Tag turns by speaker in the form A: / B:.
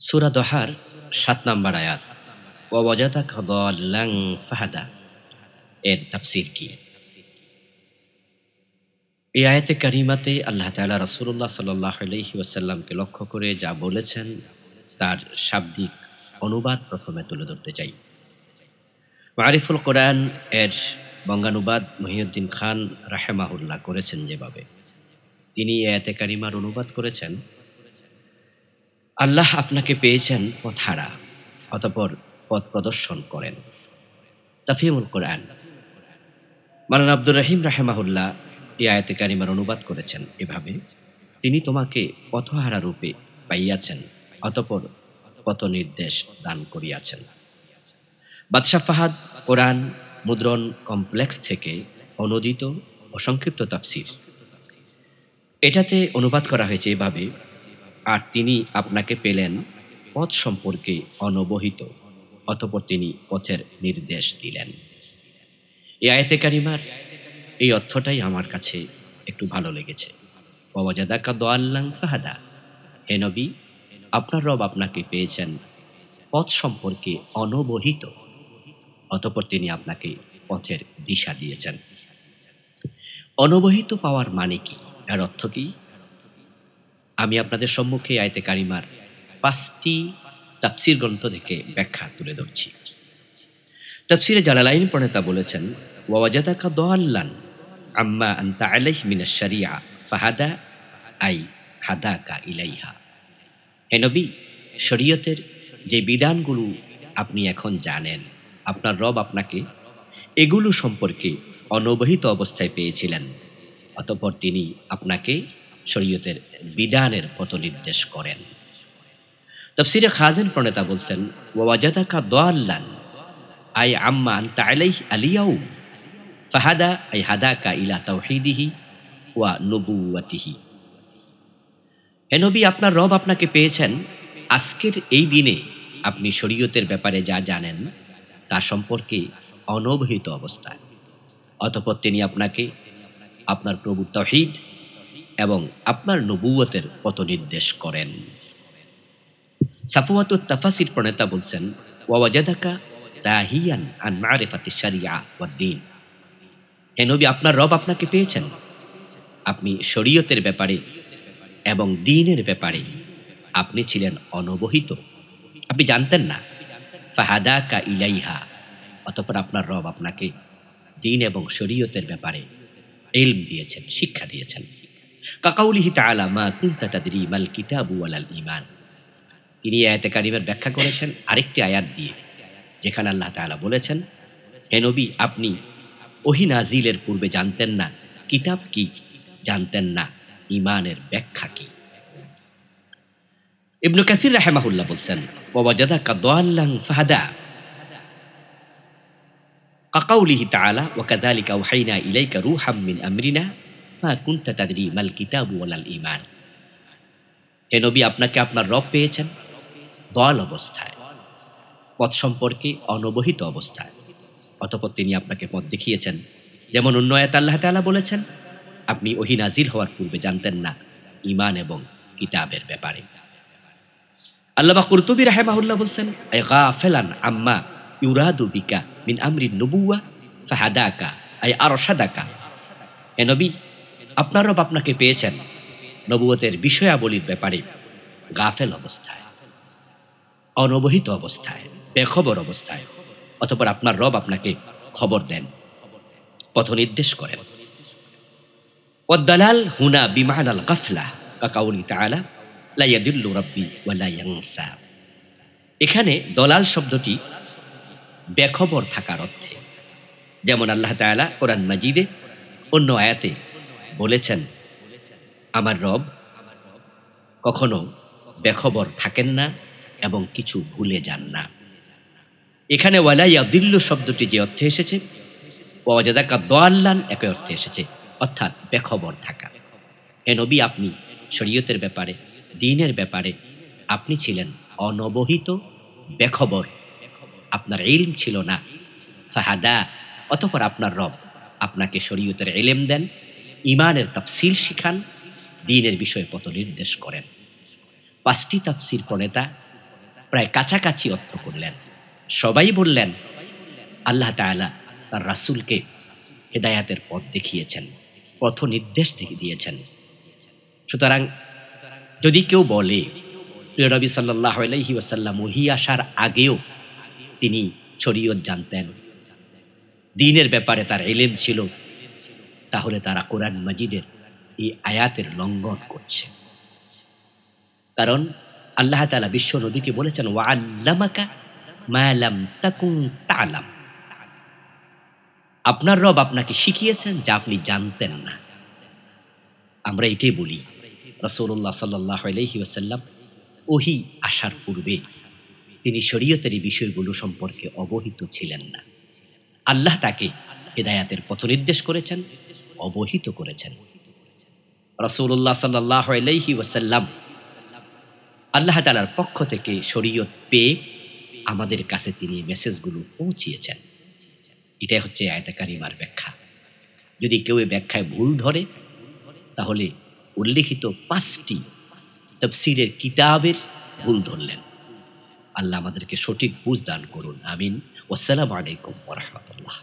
A: সূরা দহার ৭ number আয়াত ওয়া ওয়াজাদাকা ফাহাদা এর তাফসীর কি? এই আয়াতে কারিমাতে আল্লাহ আলাইহি ওয়াসাল্লামকে লক্ষ্য করে যা বলেছেন, তার শাব্দিক অনুবাদ প্রথমে তুলে ধরতে চাই। মারিফুল কোরআন এর বঙ্গানুবাদ মহিউদ্দিন খান রাহেমাহুল্লাহ করেছেন যেভাবে তিনি আয়াতে কারিমার অনুবাদ করেছেন আল্লাহ আপনাকে পেয়েছেন পথহারা, অতঃপর পথ প্রদর্শন করেন। তাফিমুল কোরআন। মালানা আব্দুর রহিম রাহেমাহুল্লাহ এই আয়াতে কারিমার অনুবাদ করেছেন এভাবে, তিনি তোমাকে পথহারা রূপে পাইয়াছেন, অতঃপর পথ নির্দেশ দান করিয়াছেন। বাদশাহ ফাহাদ কোরআন মুদ্রণ কমপ্লেক্স থেকে অনুদিত ও সংক্ষিপ্ত তাফসির। এটাতে অনুবাদ করা হয়েছে এভাবে আর তিনি আপনাকে পেলেন পথ সম্পর্কে অনবহিত, অতঃপর তিনি পথের নির্দেশ দিলেন। এই আয়তে কারিমার এই অর্থটাই আমার কাছে একটু ভালো লেগেছে। ফাহাদা। হে নবী, আপনার রব আপনাকে পেয়েছেন পথ সম্পর্কে অনবহিত, অতপর তিনি আপনাকে পথের দিশা দিয়েছেন। অনবহিত পাওয়ার মানে কি? এর অর্থ কি? আমি আপনাদের সম্মুখে আয়তে কারিমার পাঁচটি তাফসির গ্রন্থ থেকে ব্যাখ্যা তুলে ধরছি। তাফসিরে জালালাইন প্রণেতা বলেছেন ওয়াজাদাকা দোয়াল্লান আম্মা আন্তা আলাইহ মিনাশ শারিয়া, ফাহাদা আই হাদাকা ইলাইহা। হে নবী, শরীয়তের যে বিধানগুলো আপনি এখন জানেন, আপনার রব আপনাকে এগুলো সম্পর্কে অনবহিত অবস্থায় পেয়েছিলেন, অতঃপর তিনি আপনাকে শরীয়তের বিধানের পথ নির্দেশ করেন। তফসিরে খাজেন প্রণেতা বলছেন, ওয়াজাদাকা দোয়াল্লান আই আম্মা আন্তা আলাইহ আলিয়াউ ফাহাদা, আই হাদাকা ইলা তাওহিদিহি ওয়া নবুয়াতিহি হে নবী, আপনার রব আপনাকে পেয়েছেন। আজকের এই দিনে আপনি শরীয়তের ব্যাপারে যা জানেন, তা সম্পর্কে অনবহিত অবস্থায়। অতপর তিনি আপনাকে, আপনার প্রভু তহিদ এবং আপনার নবুয়তের পথ নির্দেশ করেন। সাফুয়াত তাফাসির প্রণেতা বলছেন ওয়াজাদাকা তাহিয়ান আন মারেফাতে শারিয়া ওয়াদ্দিন হে নবী, আপনার রব আপনাকে পেয়েছেন। আপনি শরীয়তের ব্যাপারে এবং দিনের ব্যাপারে আপনি ছিলেন অনবহিত। আপনি জানতেন না ফাহাদা কা ইলাইহা অতপর আপনার রব আপনাকে দিন এবং শরীয়তের ব্যাপারে এলম দিয়েছেন, শিক্ষা দিয়েছেন। কাকাউলিহি তাআলা মা কুনতা তাদরি মাল কিতাবু ওয়ালাল ঈমান। তিনি আয়াতে কারিমের ব্যাখ্যা করেছেন, আরেকটি আয়াত দিয়ে, যেখানে আল্লাহ তাআলা বলেছেন, হে নবী, আপনি ওহি নাজিলের পূর্বে জানতেন না, কিতাব কি? জানতেন না ইমানের ব্যাখ্যা কি? ইবনু কাসির রাহেমাহুল্লাহ বলছেন ওয়াজাদাকা দাল্লান ফাহাদা। কাকাউলিহি তাআলা, ওয়া কাযালিকা আওহাইনা ইলাইকা রূহাম মিন আমরিনা। মা কুনতা তাদরি মাল কিতাবু ওয়ালাল ঈমান। হে নবী, আপনাকে আপনার রব পেয়েছেন দল অবস্থায়, পথ সম্পর্কে অনবহিত অবস্থায়। অতঃপর তিনি আপনাকে পথ দেখিয়েছেন। যেমন অন্য আয়াত আল্লাহ তাআলা বলেছেন, আপনি ওহি নাজিল হওয়ার পূর্বে জানতেন না ইমান এবং কিতাবের ব্যাপারে। আল্লামা কুরতুবী রাহেমাহুল্লাহ বলছেন গাফেলান আম্মা ইউরাদু বিকা মিন আমরিন নবুয়া ফাহাদাকা আই আরশাদাকা। এ নবী আপনার রব আপনাকে পেয়েছেন নবুয়তের বিষয়াবলীর ব্যাপারে গাফেল অবস্থায়, অনবহিত অবস্থায়, বেখবর অবস্থায়, অতপর আপনার রব আপনাকে খবর দেন পথ নির্দেশ করেন। ওয়াদ্দালাল হুনা বিমানাল গাফলা কাকাউলি তাআলা, লা ইয়াদিল্লু রাব্বি ওয়া লা ইয়ানসা। এখানে দলাল শব্দটি বেখবর থাকার অর্থে, যেমন আল্লাহ তাআলা কোরআন মাজিদে অন্য আয়াতে বলেছেন, আমার রব কখনো বেখবর থাকেন না এবং কিছু ভুলে যান না। এখানে ওয়ালাইয়া দিল্ল শব্দটি যে অর্থে এসেছে ওয়াজাদাকা দোয়াল্লান একই অর্থে এসেছে, অর্থাৎ বেখবর থাকা। হে নবী, আপনি শরীয়তের ব্যাপারে, দিনের ব্যাপারে, আপনি ছিলেন অনবহিত বেখবর। আপনার ইলম ছিল না। ফাহাদা, অতপর আপনার রব আপনাকে শরীয়তের এলেম দেন। ইমানের তাফসিল শিখান, দিনের বিষয়ে পথ নির্দেশ করেন। পাঁচটি তাফসির প্রণেতা প্রায় কাছাকাছি অর্থ করলেন। সবাই বললেন, আল্লাহ তাআলা তার রাসূলকে হেদায়াতের পথ দেখিয়েছেন পথ নির্দেশ দিয়ে দিয়েছেন। সুতরাং যদি কেউ বলে নবী সাল্লাহ আলাইহি ওয়াসাল্লাম ওহি আসার আগেও তিনি শরীয়ত জানতেন দিনের ব্যাপারে তার এলেম ছিল তাহলে তারা কোরআন মাজিদের এই আয়াতের লঙ্ঘন করছে। কারণ আল্লাহ তাআলা বিশ্ব নবীকে বলেছেন তালাম। আপনার রব আপনাকে শিখিয়েছেন যা আপনি জানতেন না। আমরা এটাই বলি রসুল্লাহ সাল্লাহ আলহি ওসাল্লাম ওহি আসার পূর্বে তিনি শরীয়তের এই বিষয়গুলো সম্পর্কে অবহিত ছিলেন না। আল্লাহ তাকে হেদায়াতের পথ নির্দেশ করেছেন অবহিত করেছেন। রসুল্লাহ সাল্লাহ ওসাল্লাম আল্লাহ তালার পক্ষ থেকে শরীয়ত পেয়ে আমাদের কাছে তিনি মেসেজগুলো পৌঁছিয়েছেন। এটাই হচ্ছে আয়তা কারিমার ব্যাখ্যা। যদি কেউ এই ব্যাখ্যায় ভুল ধরে, তাহলে উল্লেখিত পাঁচটি তফসিরের কিতাবের ভুল ধরলেন। আল্লাহ আমাদেরকে সঠিক বুঝ দান করুন, আমিন। ওসালাম আলাইকুম রহমতুল্লাহ।